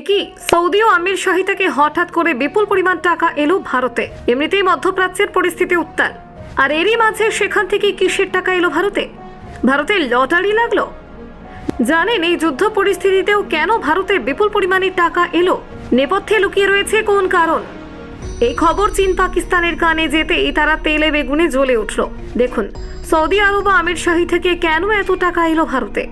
একই সৌদি ও আমির শাহী থেকে হঠাৎ করে বিপুল পরিমাণ টাকা এলো ভারতে। এমনিতেই মধ্যপ্রাচ্যের পরিস্থিতি উত্তাল। আর এরই মাঝে সেখান থেকে কিসের টাকা এলো ভারতে? ভারতের লটারি লাগল? জানেন, এই যুদ্ধ পরিস্থিতিতেও কেন ভারতে বিপুল পরিমাণে টাকা এলো? নেপথ্যে লুকিয়ে রয়েছে কোন কারণ? এই খবর চীন পাকিস্তানের কানে যেতেই তারা তেলে বেগুনে জ্বলে উঠল। দেখুন, সৌদি আরব আমির শাহী থেকে কেন এত টাকা এলো ভারতে?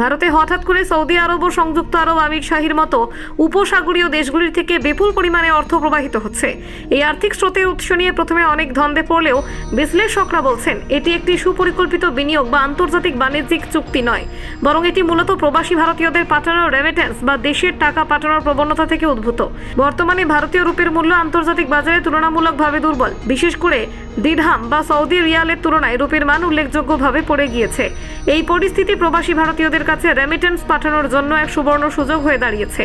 ভারতে হঠাৎ করে সৌদি আরব ও সংযুক্ত আরব আমির শাহীর মতো উপসাগরীয় দেশগুলির থেকে বিপুল পরিমাণে অর্থ প্রবাহিত হচ্ছে। এই আর্থিক স্রোতের উৎস নিয়ে প্রথমে অনেক ধন্দে পড়লেও বিশ্লেষকরা বলছেন, এটি একটি সুপরিকল্পিত বিনিয়োগ বা আন্তর্জাতিক বাণিজ্যিক চুক্তি নয়, বরং এটি মূলত প্রবাসী ভারতীয়দের পাঠানোর রেমিটেন্স বা দেশের টাকা পাঠানোর প্রবণতা থেকে উদ্ভূত। বর্তমানে ভারতীয় রূপের মূল্য আন্তর্জাতিক বাজারে তুলনামূলকভাবে দুর্বল, বিশেষ করে দিরহাম বা সৌদি রিয়ালের তুলনায় রূপের মান উল্লেখযোগ্যভাবে পড়ে গিয়েছে। এই পরিস্থিতি প্রবাসী ভারতীয়দের কাছে রেমিটেন্স পাঠানোর জন্য এক সুবর্ণ সুযোগ হয়ে দাঁড়িয়েছে।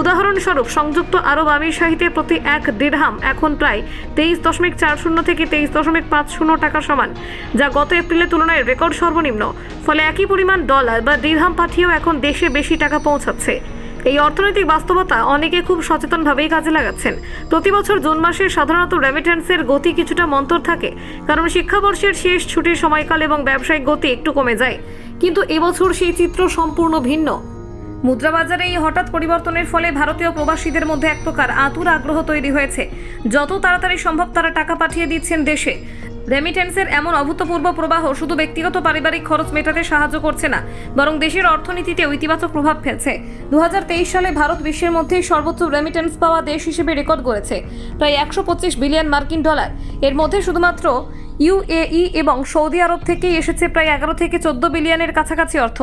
উদাহরণস্বরূপ, সংযুক্ত আরব আমির শাহিতে প্রতি এক দিরহাম এখন প্রায় তেইশ দশমিক চার শূন্য থেকে তেইশ দশমিক পাঁচ শূন্য টাকা সমান, যা গত এপ্রিলের তুলনায় রেকর্ড সর্বনিম্ন। ফলে একই পরিমাণ ডলার বা দিরহাম পাঠিয়েও এখন দেশে বেশি টাকা পৌঁছাচ্ছে। এই অর্থনৈতিক বাস্তবতা অনেকে খুব সচেতনভাবেই কাজে লাগাচ্ছেন। প্রতি বছর জুন মাসে সাধারণত রেমিটেন্সের গতি কিছুটা মন্তর থাকে, কারণ শিক্ষাবর্ষের শেষ ছুটির সময়কাল এবং ব্যবসায়িক গতি একটু কমে যায়। কিন্তু এবছর সেই চিত্র সম্পূর্ণ ভিন্ন। মুদ্রাবাজারে এই হঠাৎ পরিবর্তনের ফলে ভারতীয় প্রবাসীদের মধ্যে এক প্রকার আতুর আগ্রহ তৈরি হয়েছে। যত তাড়াতাড়ি সম্ভব তারা টাকা পাঠিয়ে দিচ্ছেন দেশে। রেমিটেন্সের এমন অভূতপূর্ব প্রবাহ শুধু ব্যক্তিগত পারিবারিক খরচ মেটাতে সাহায্য করছে না, বরং দেশের অর্থনীতিতে ইতিবাচক প্রভাব ফেলছে। দু হাজার তেইশ সালে ভারত বিশ্বের মধ্যে সর্বোচ্চ রেমিটেন্স পাওয়া দেশ হিসেবে রেকর্ড করেছে প্রায় একশো পঁচিশ বিলিয়ন মার্কিন ডলার। এর মধ্যে শুধুমাত্র ইউএই এবং সৌদি আরব থেকেই এসেছে প্রায় এগারো থেকে চোদ্দ বিলিয়নের কাছাকাছি অর্থ।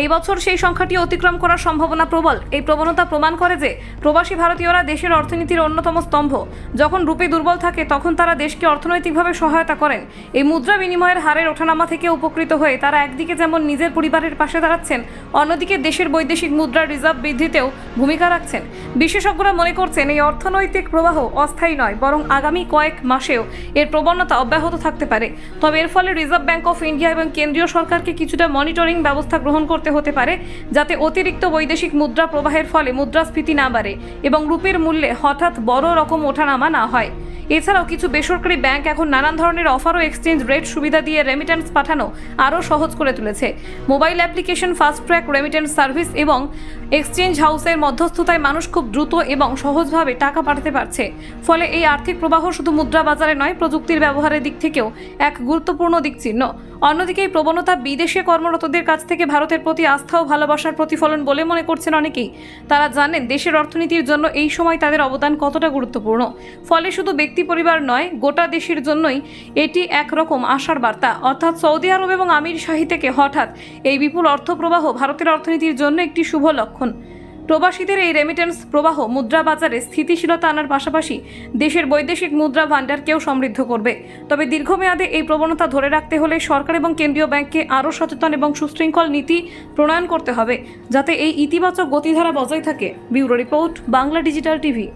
এই বছর সেই সংখ্যাটি অতিক্রম করার সম্ভাবনা প্রবল। এই প্রবণতা প্রমাণ করে যে প্রবাসী ভারতীয়রা দেশের অর্থনীতির অন্যতম স্তম্ভ। যখন রূপে দুর্বল থাকে, তখন তারা দেশকে অর্থনৈতিকভাবে সহায়তা করেন। এই মুদ্রা বিনিময়ের হারের ওঠানামা থেকে উপকৃত হয়ে তারা একদিকে যেমন নিজের পরিবারের পাশে দাঁড়াচ্ছেন, অন্যদিকে দেশের বৈদেশিক মুদ্রার রিজার্ভ বৃদ্ধিতেও ভূমিকা রাখছেন। বিশেষজ্ঞরা মনে করছেন, এই অর্থনৈতিক প্রবাহ অস্থায়ী নয়, বরং আগামী কয়েক মাসেও এর প্রবণতা অব্যাহত থাকতে পারে। তবে এর ফলে রিজার্ভ ব্যাংক অফ ইন্ডিয়া এবং কেন্দ্রীয় সরকারকে কিছুটা মনিটরিং ব্যবস্থা গ্রহণ করতে হতে পারে যাতে অতিরিক্ত বৈদেশিক মুদ্রা প্রবাহের ফলে মুদ্রাস্ফীতি না বাড়ে এবং রূপের মূল্যে হঠাৎ বড় রকম ওঠানামা না হয়। এছাড়াও কিছু বেসরকারি ব্যাংক এখন নানান ধরনের অফার ও এক্সচেঞ্জ রেট সুবিধা দিয়ে রেমিটেন্স পাঠানো আরও সহজ করে তুলেছে। Mobile application fast track remittance service এবং এক্সচেঞ্জ হাউসের মধ্যস্থতায় মানুষ খুব দ্রুত এবং সহজভাবে টাকা পাঠাতে পারছে। ফলে এই আর্থিক প্রবাহ শুধু মুদ্রা বাজারে নয়, প্রযুক্তির ব্যবহারের দিক থেকেও এক গুরুত্বপূর্ণ দিক চিহ্ন। অন্যদিকে এই প্রবণতা বিদেশে কর্মরতদের কাছ থেকে ভারতের প্রতি আস্থা ও ভালোবাসার প্রতিফলন বলে মনে করছেন অনেকেই। তারা জানেন, দেশের অর্থনীতির জন্য এই সময় তাদের অবদান কতটা গুরুত্বপূর্ণ। ফলে শুধু ব্যক্তি পরিবার নয়, গোটা দেশের জন্যই এটি একরকম আশার বার্তা। অর্থাৎ সৌদি আরব এবং আমির শাহী থেকে হঠাৎ এই বিপুল অর্থপ্রবাহ ভারতের অর্থনীতির জন্য একটি শুভ লক্ষণ। প্রবাসীদের এই রেমিটেন্স প্রবাহ মুদ্রা বাজারে স্থিতিশীলতা আনার পাশাপাশি দেশের বৈদেশিক মুদ্রা ভাণ্ডারকেও সমৃদ্ধ করবে। তবে দীর্ঘমেয়াদে এই প্রবণতা ধরে রাখতে হলে সরকার এবং কেন্দ্রীয় ব্যাংককে আরও সচেতন এবং সুশৃঙ্খল নীতি প্রণয়ন করতে হবে, যাতে এই ইতিবাচক গতিধারা বজায় থাকে। Bureau report, Bangla digital TV.